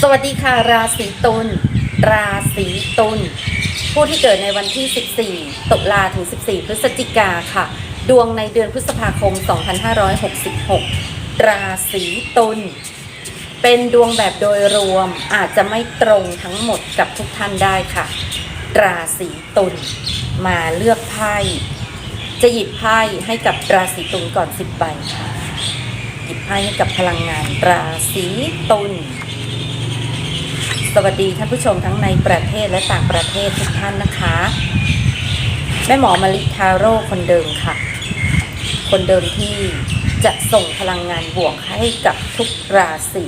สวัสดีค่ะ ราศีตุลราศีตุลผู้ที่เกิดในวันที่ 14 ตุลาถึง 14 พฤศจิกาค่ะ ดวงในเดือนพฤษภาคม 2566 ราศีตุลเป็นดวงแบบโดยรวมอาจจะไม่ตรงทั้งหมดกับทุกท่านได้ค่ะ ราศีตุลมาเลือกไพ่จะหยิบไพ่ให้กับราศีตุลก่อน 10 ใบค่ะ หยิบไพ่ให้กับพลังงานราศีตุล สวัสดีท่านผู้ชมทั้งในประเทศและต่างประเทศทุกท่านนะคะ แม่หมอมาริทาโร่คนเดิมค่ะ คนเดิมที่จะส่งพลังงานบวกให้กับทุกราศี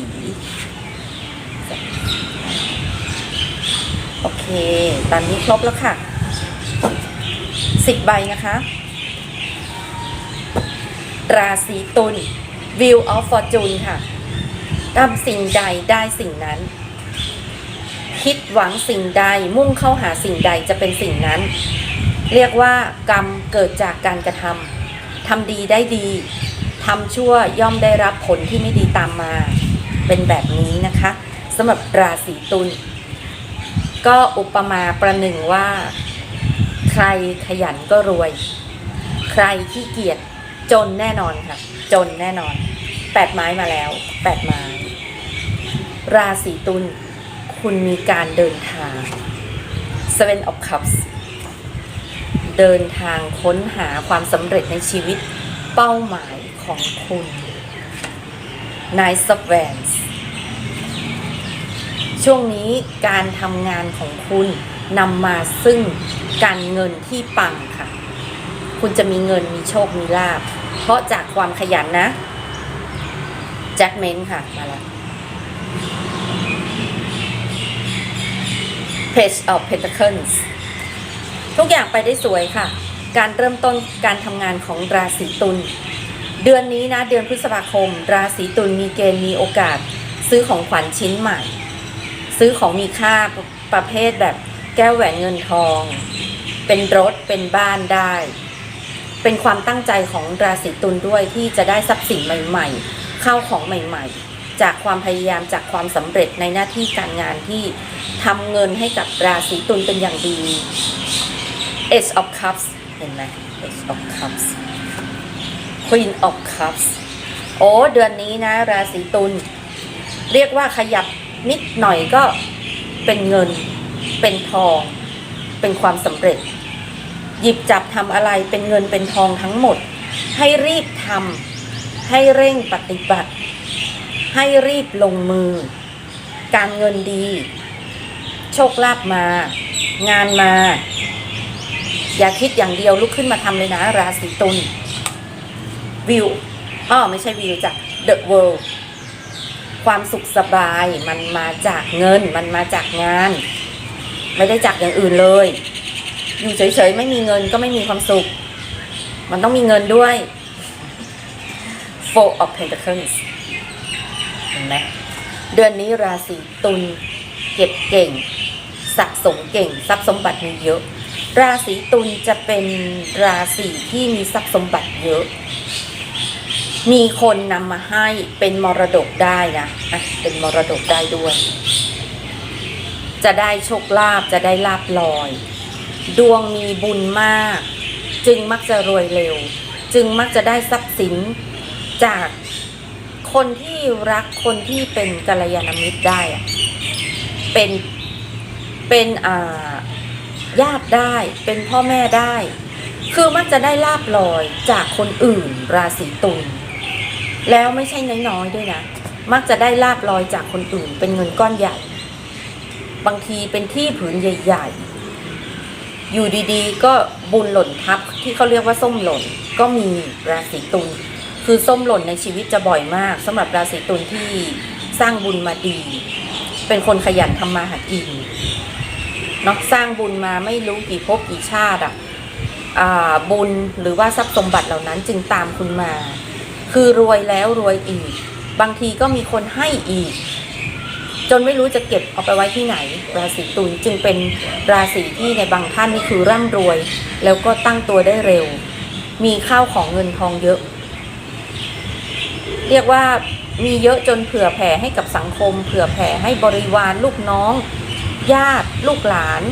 โอเค ตอนนี้ครบแล้วค่ะสิบใบนะคะ ราศีตุล View of Fortune ค่ะทำสิ่งใดได้สิ่งนั้น คิดหวังสิ่งใดมุ่งเข้าหาสิ่งใดจะเป็นสิ่งนั้น เรียกว่ากรรมเกิดจากการกระทำทำดีได้ดีทำชั่วย่อมได้รับผลที่ไม่ดีตามมา เป็นแบบนี้นะคะสำหรับราศีตุลก็อุปมาประหนึ่งว่า ใครขยันก็รวย ใครขี้เกียจจนแน่นอนค่ะ จนแน่นอนแปดไม้มาแล้วแปดไม้ราศีตุล คุณมีการเดินทาง Seven of Cups เดินทางค้นหาความสำเร็จในชีวิตเป้าหมายของคุณ Nine of Wands ช่วงนี้การทำงานของคุณนำมาซึ่งการเงินที่ปังค่ะ คุณจะมีเงินมีโชคมีลาบเพราะจากความขยันนะแจ็คเมนค่ะ มาแล้ว Page of Pentacles ทุกอย่างไปได้สวยค่ะ การเริ่มต้นการทำงานของราศีตุล เดือนนี้นะเดือนพฤษภาคม ราศีตุลมีเกณฑ์มีโอกาส ซื้อของขวัญชิ้นใหม่ ซื้อของมีค่าประเภทแบบแก้วแหวนเงินทอง เป็นรถเป็นบ้านได้ เป็นความตั้งใจของราศีตุลด้วยที่จะได้ทรัพย์สินใหม่ ๆ เข้าของใหม่ ๆ จากความพยายามจากความสำเร็จในหน้าที่การงานที่ทำเงินให้กับราศีตุลเป็นอย่างดี Ace of Cups เห็นไหม Ace of Cups Queen of Cups โอ้เดือนนี้นะราศีตุลเรียกว่าขยับนิดหน่อยก็เป็นเงิน เป็นทอง เป็นความสำเร็จ หยิบจับทำอะไรเป็นเงินเป็นทองทั้งหมด ให้รีบทำให้เร่งปฏิบัติ ให้รีบลงมือ การเงินดี โชคลาภมา งานมา อย่าคิดอย่างเดียวลุกขึ้นมาทำเลยนะ ราศีตุลวิวอ้อไม่ใช่วิวจาก The World ความสุขสบายมันมาจากเงินมันมาจากงาน ไม่ได้จากอย่างอื่นเลย อยู่เฉยๆไม่มีเงินก็ไม่มีความสุข มันต้องมีเงินด้วย Four of Pentacles ห็นไหมเดือนนี้ราศีตุลเก็บเก่ง สะสมเก่งทรัพย์สมบัติมีเยอะ ราศีตุลจะเป็นราศีที่มีทรัพย์สมบัติเยอะ มีคนนำมาให้เป็นมรดกได้นะอะเป็นมรดกได้ด้วย จะได้โชคลาภจะได้ลาบลอย ดวงมีบุญมาก จึงมักจะรวยเร็ว จึงมักจะได้ทรัพย์สินจาก คนที่รักคนที่เป็นกัลยาณมิตรได้อะเป็นเป็นอ่าญาติได้เป็นพ่อแม่ได้ คือมักจะได้ลาบลอยจากคนอื่นราศีตุลแล้วไม่ใช่น้อยๆด้วยนะ มักจะได้ลาบลอยจากคนอื่น เป็นเงินก้อนใหญ่ บางทีเป็นที่ผืนใหญ่ๆ อยู่ดีๆ ก็บุญหล่นทับที่เขาเรียกว่าส้มหล่นก็มีราศีตุล คือส้มหล่นในชีวิตจะบ่อยมากสำหรับราศีตุลที่สร้างบุญมาดี เป็นคนขยันทำมาหากินเนาะสร้างบุญมาไม่รู้กี่ภพกี่ชาติอะบุญหรือว่าทรัพย์สมบัติเหล่านั้นจึงตามคุณมา คือรวยแล้วรวยอีก บางทีก็มีคนให้อีก จนไม่รู้จะเก็บเอาไปไว้ที่ไหน ราศีตุลจึงเป็นราศีที่ในบางท่านนี่คือร่ำรวย แล้วก็ตั้งตัวได้เร็ว มีข้าวของเงินทองเยอะ เรียกว่ามีเยอะจนเผื่อแผ่ให้กับสังคม เผื่อแผ่ให้บริวารลูกน้อง ญาติลูกหลาน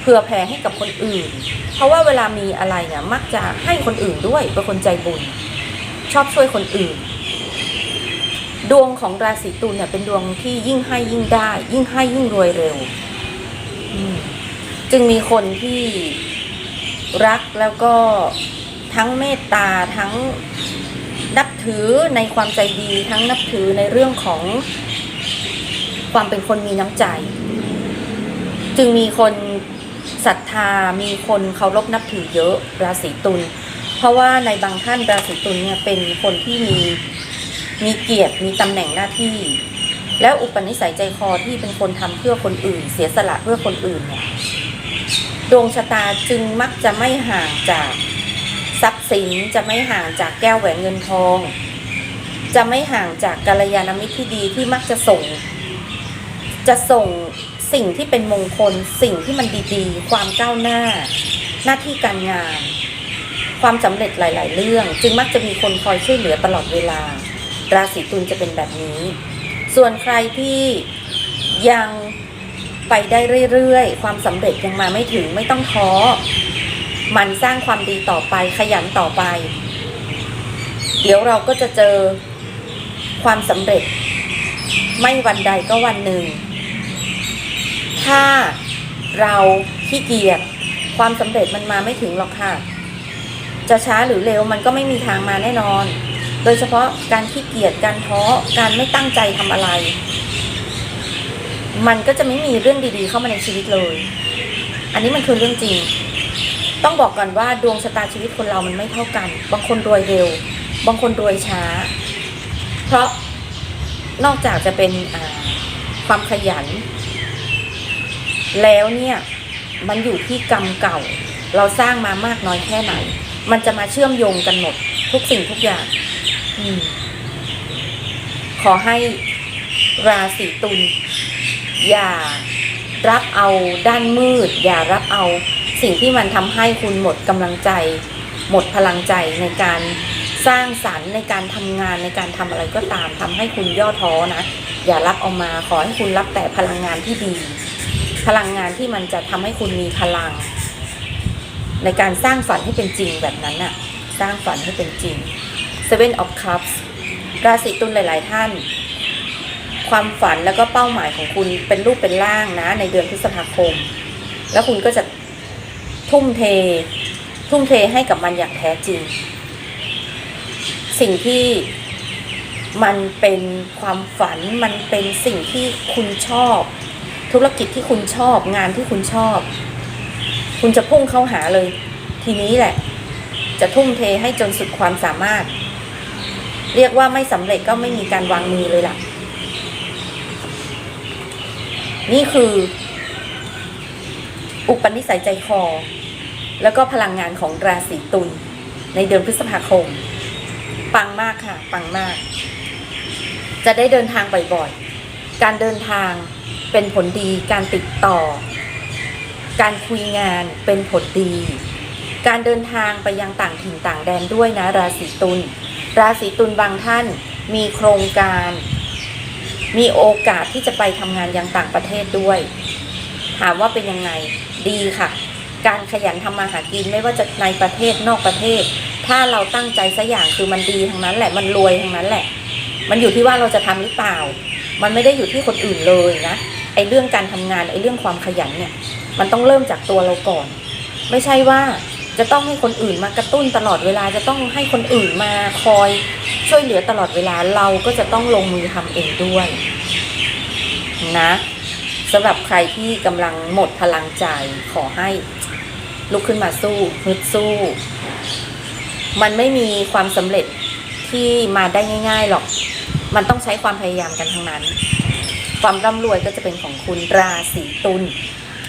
เผื่อแผ่ให้กับคนอื่น เพราะว่าเวลามีอะไรเนี่ยมักจะให้คนอื่นด้วยเป็นคนใจบุญ ชอบช่วยคนอื่น ดวงของราศีตุลเนี่ยเป็นดวงที่ยิ่งให้ยิ่งได้ ยิ่งให้ยิ่งรวยเร็ว จึงมีคนที่รักแล้วก็ทั้งเมตตาทั้ง นับถือในความใจดีทั้งนับถือในเรื่องของความเป็นคนมีน้ำใจ จึงมีคนศรัทธามีคนเคารพนับถือเยอะราศีตุลเพราะว่าในบางท่านราศีตุลเนี่ยเป็นคนที่มีมีเกียรติมีตำแหน่งหน้าที่ แล้วอุปนิสัยใจคอที่เป็นคนทำเพื่อคนอื่น เสียสละเพื่อคนอื่นเนี่ยดวงชะตาจึงมักจะไม่ห่างจาก ทรัพย์สินจะไม่ห่างจากแก้วแหวนเงินทอง จะไม่ห่างจากกัลยาณมิตรที่ดีที่มักจะส่ง จะส่งสิ่งที่เป็นมงคล สิ่งที่มันดีๆ ความก้าวหน้า หน้าที่การงาน ความสำเร็จหลาย ๆ เรื่อง จึงมักจะมีคนคอยช่วยเหลือตลอดเวลา ราศีตุลจะเป็นแบบนี้ ส่วนใครที่ยังไปได้เรื่อย ๆ ความสำเร็จยังมาไม่ถึงไม่ต้องท้อ มันสร้างความดีต่อไปขยันต่อไป เดี๋ยวเราก็จะเจอความสำเร็จ ไม่วันใดก็วันหนึ่ง ถ้าเราขี้เกียจความสำเร็จมันมาไม่ถึงหรอกค่ะ จะช้าหรือเร็วมันก็ไม่มีทางมาแน่นอน โดยเฉพาะการขี้เกียจการท้อการไม่ตั้งใจทำอะไร มันก็จะไม่มีเรื่องดีๆเข้ามาในชีวิตเลย อันนี้มันคือเรื่องจริง ต้องบอกก่อนว่าดวงชะตาชีวิตคนเรามันไม่เท่ากัน บางคนรวยเร็ว บางคนรวยช้า เพราะนอกจากจะเป็นความขยัน แล้วเนี่ยมันอยู่ที่กรรมเก่า เราสร้างมามากน้อยแค่ไหน มันจะมาเชื่อมโยงกันหมดทุกสิ่งทุกอย่างอขอให้ราศีตุลอย่ารับเอาด้านมืด อย่ารับเอา สิ่งที่มันทำให้คุณหมดกำลังใจ หมดพลังใจในการสร้างสรรค์ในการทำงานในการทำอะไรก็ตามทำให้คุณย่อท้อนะ อย่ารับเอามาขอให้คุณรับแต่พลังงานที่ดี พลังงานที่มันจะทำให้คุณมีพลัง ในการสร้างฝันให้เป็นจริงแบบนั้นน่ะ สร้างฝันให้เป็นจริง Seven of Cups ราศีตุลหลาย ๆ ท่าน ความฝันแล้วก็เป้าหมายของคุณเป็นรูปเป็นร่างนะ ในเดือนพฤษภาคม แล้วคุณก็จะ ทุ่มเท ทุ่มเทให้กับมันอย่างแท้จริง สิ่งที่มันเป็นความฝันมันเป็นสิ่งที่คุณชอบ ธุรกิจที่คุณชอบงานที่คุณชอบ คุณจะพุ่งเข้าหาเลย ทีนี้แหละ จะทุ่มเทให้จนสุดความสามารถ เรียกว่าไม่สำเร็จก็ไม่มีการวางมือเลยล่ะ นี่คือ อุปนิสัยใจคอ แล้วก็พลังงานของราศีตุลในเดือนพฤษภาคม ปังมากค่ะ ปังมาก จะได้เดินทางบ่อยๆ การเดินทางเป็นผลดี การติดต่อ การคุยงานเป็นผลดี การเดินทางไปยังต่างถิ่นต่างแดนด้วยนะราศีตุล ราศีตุลบางท่านมีโครงการ มีโอกาสที่จะไปทำงานยังต่างประเทศด้วย ถามว่าเป็นยังไง ดีค่ะ การขยันทำมาหากินไม่ว่าจะในประเทศนอกประเทศ ถ้าเราตั้งใจสักอย่างคือมันดีทั้งนั้นแหละมันรวยทั้งนั้นแหละ มันอยู่ที่ว่าเราจะทำหรือเปล่า มันไม่ได้อยู่ที่คนอื่นเลยนะไอ้เรื่องการทำงานไอ้เรื่องความขยันเนี่ย มันต้องเริ่มจากตัวเราก่อน ไม่ใช่ว่าจะต้องให้คนอื่นมากระตุ้นตลอดเวลาจะต้องให้คนอื่นมาคอยช่วยเหลือตลอดเวลาเราก็จะต้องลงมือทำเองด้วยนะสำหรับใครที่กำลังหมดพลังใจขอให้ ลุกขึ้นมาสู้ฮึดสู้ มันไม่มีความสำเร็จที่มาได้ง่าย ๆหรอก มันต้องใช้ความพยายามกันทั้งนั้น ความร่ำรวยก็จะเป็นของคุณราศีตุล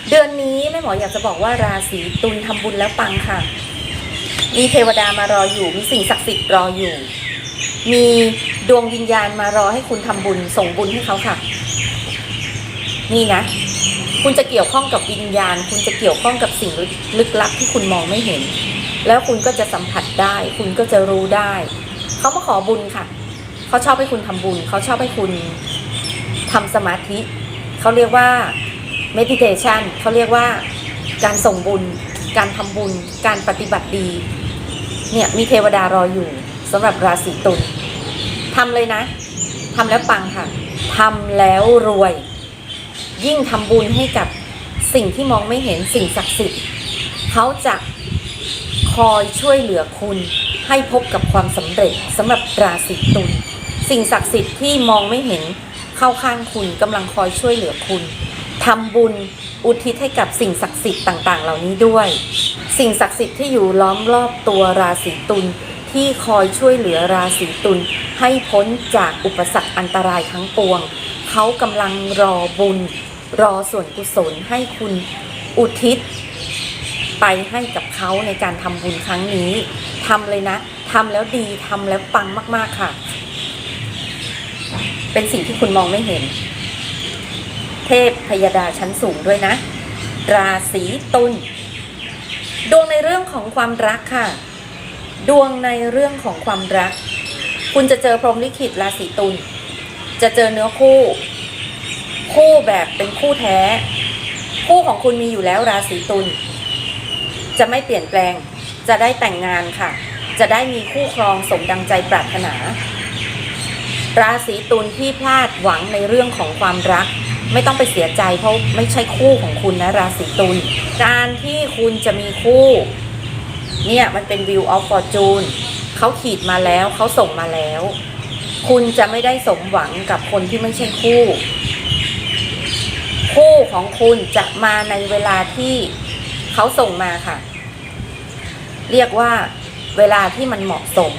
เดือนนี้แม่หมออยากจะบอกว่าราศีตุลทำบุญแล้วปังค่ะ มีเทวดามารออยู่ มีสิ่งศักดิ์สิทธิ์รออยู่ มีดวงวิญญาณมารอให้คุณทำบุญส่งบุญให้เขาค่ะ นี่นะ คุณจะเกี่ยวข้องกับวิญญาณ คุณจะเกี่ยวข้องกับสิ่งลึกลับที่คุณมองไม่เห็น แล้วคุณก็จะสัมผัสได้ คุณก็จะรู้ได้ เขามาขอบุญค่ะ เขาชอบให้คุณทำบุญ เขาชอบให้คุณทำสมาธิ เขาเรียกว่า meditation เขาเรียกว่าการส่งบุญ การทำบุญ การปฏิบัติดี เนี่ยมีเทวดารออยู่สำหรับราศีตุลทำเลยนะทำแล้วปังค่ะทำแล้วรวย ยิ่งทำบุญให้กับสิ่งที่มองไม่เห็นสิ่งศักดิ์สิทธิ์เขาจะคอยช่วยเหลือคุณให้พบกับความสำเร็จสำหรับราศีตุลสิ่งศักดิ์สิทธิ์ที่มองไม่เห็นเข้าข้างคุณกำลังคอยช่วยเหลือคุณทำบุญอุทิศให้กับสิ่งศักดิ์สิทธิ์ต่าง ๆ เหล่านี้ด้วย สิ่งศักดิ์สิทธิ์ที่อยู่ล้อมรอบตัวราศีตุลที่คอยช่วยเหลือราศีตุลให้พ้นจากอุปสรรคอันตรายทั้งปวง เขากำลังรอบุญ รอส่วนกุศลให้คุณอุทิศ ไปให้กับเขาในการทำบุญครั้งนี้ทำเลยนะทำแล้วดีทำแล้วปังมาก ๆค่ะ เป็นสิ่งที่คุณมองไม่เห็น เทพพยดาชั้นสูงด้วยนะ ราศีตุลดวงในเรื่องของความรักค่ะ ดวงในเรื่องของความรัก คุณจะเจอพรหมลิขิตราศีตุลจะเจอเนื้อคู่ คู่แบบเป็นคู่แท้ คู่ของคุณมีอยู่แล้วราศีตุลจะไม่เปลี่ยนแปลง จะได้แต่งงานค่ะ จะได้มีคู่ครองสมดังใจปรารถนา ราศีตุลที่พลาดหวังในเรื่องของความรัก ไม่ต้องไปเสียใจเพราะไม่ใช่คู่ของคุณนะราศีตุลการที่คุณจะมีคู่เนี่ยมันเป็น view of fortune เขาขีดมาแล้วเขาส่งมาแล้ว คุณจะไม่ได้สมหวังกับคนที่ไม่ใช่คู่ คู่ของคุณจะมาในเวลาที่เขาส่งมาค่ะ เรียกว่าเวลาที่มันเหมาะสม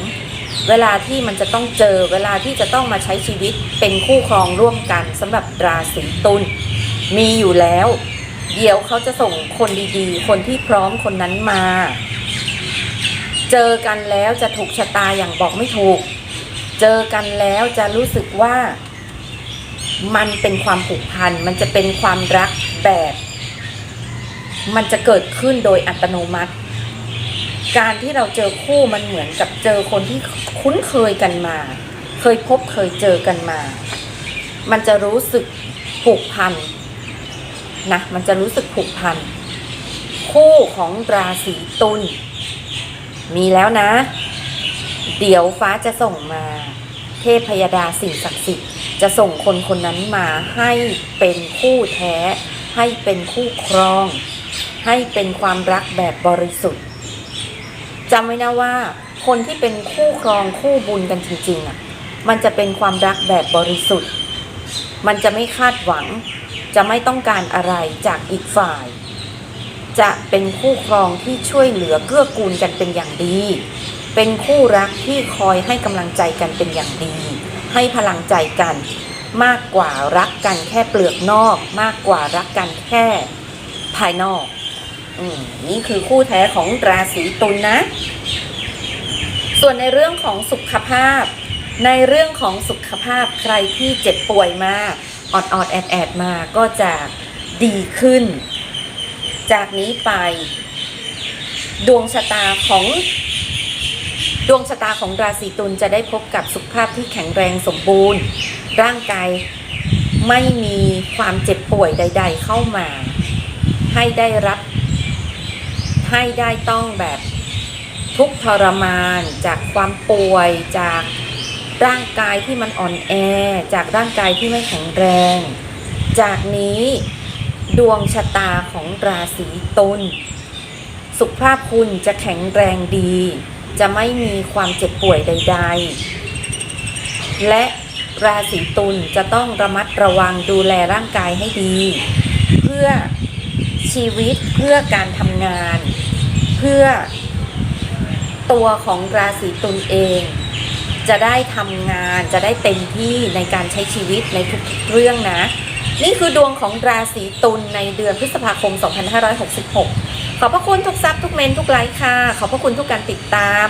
เวลาที่มันจะต้องเจอ เวลาที่จะต้องมาใช้ชีวิตเป็นคู่ครองร่วมกันสำหรับราศีตุลมีอยู่แล้ว เดี๋ยวเขาจะส่งคนดีๆ คนที่พร้อมคนนั้นมา เจอกันแล้วจะถูกชะตาอย่างบอกไม่ถูก เจอกันแล้วจะรู้สึกว่า มันเป็นความผูกพัน มันจะเป็นความรักแบบ มันจะเกิดขึ้นโดยอัตโนมัติ การที่เราเจอคู่มันเหมือนกับเจอคนที่คุ้นเคยกันมา เคยพบเคยเจอกันมา มันจะรู้สึกผูกพันนะ มันจะรู้สึกผูกพัน คู่ของราศีตุลมีแล้วนะ เดี๋ยวฟ้าจะส่งมา เทพพยดาสิ่งศักดิ์สิทธิ์จะส่งคนคนนั้นมาให้เป็นคู่แท้ ให้เป็นคู่ครอง ให้เป็นความรักแบบบริสุทธิ์จำไว้นะว่า คนที่เป็นคู่ครองคู่บุญกันจริงๆอะมันจะเป็นความรักแบบบริสุทธิ์ มันจะไม่คาดหวัง จะไม่ต้องการอะไรจากอีกฝ่าย จะเป็นคู่ครองที่ช่วยเหลือเกื้อกูลกันเป็นอย่างดี เป็นคู่รักที่คอยให้กำลังใจกันเป็นอย่างดี ให้พลังใจกัน มากกว่ารักกันแค่เปลือกนอก มากกว่ารักกันแค่ภายนอกอนี่คือคู่แท้ของราศีตุลนะส่วนในเรื่องของสุขภาพ ในเรื่องของสุขภาพใครที่เจ็บป่วยมากอดอดๆแอดแอดมาก็จะดีขึ้น จากนี้ไป ดวงชะตาของ ดวงชะตาของราศีตุลจะได้พบกับสุขภาพที่แข็งแรงสมบูรณ์ ร่างกายไม่มีความเจ็บป่วยใด ๆ เข้ามา ให้ได้รับ ให้ได้ต้องแบบทุกทรมานจากความป่วยจากร่างกายที่มันอ่อนแอ จากร่างกายที่ไม่แข็งแรง จากนี้ดวงชะตาของราศีตุลสุขภาพคุณจะแข็งแรงดี จะไม่มีความเจ็บป่วยใด ๆ และราศีตุลจะต้องระมัดระวังดูแลร่างกายให้ดี เพื่อชีวิตเพื่อการทำงาน เพื่อตัวของราศีตุลเอง จะได้ทำงานจะได้เต็มที่ในการใช้ชีวิตในทุกๆเรื่องนะ นี่คือดวงของราศีตุลในเดือนพฤษภาคม 2566 อบพระคุณทุกซับทุกเมนทุกไลค์ค่ะ ขอบพระคุณทุกการติดตาม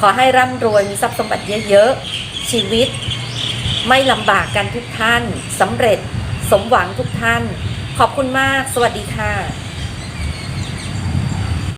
ขอให้ร่ำรวยมีทรัพย์สมบัติเยอะๆ ชีวิต ไม่ลำบากกันทุกท่านสำเร็จสมหวังทุกท่าน ขอบคุณมาก สวัสดีค่ะ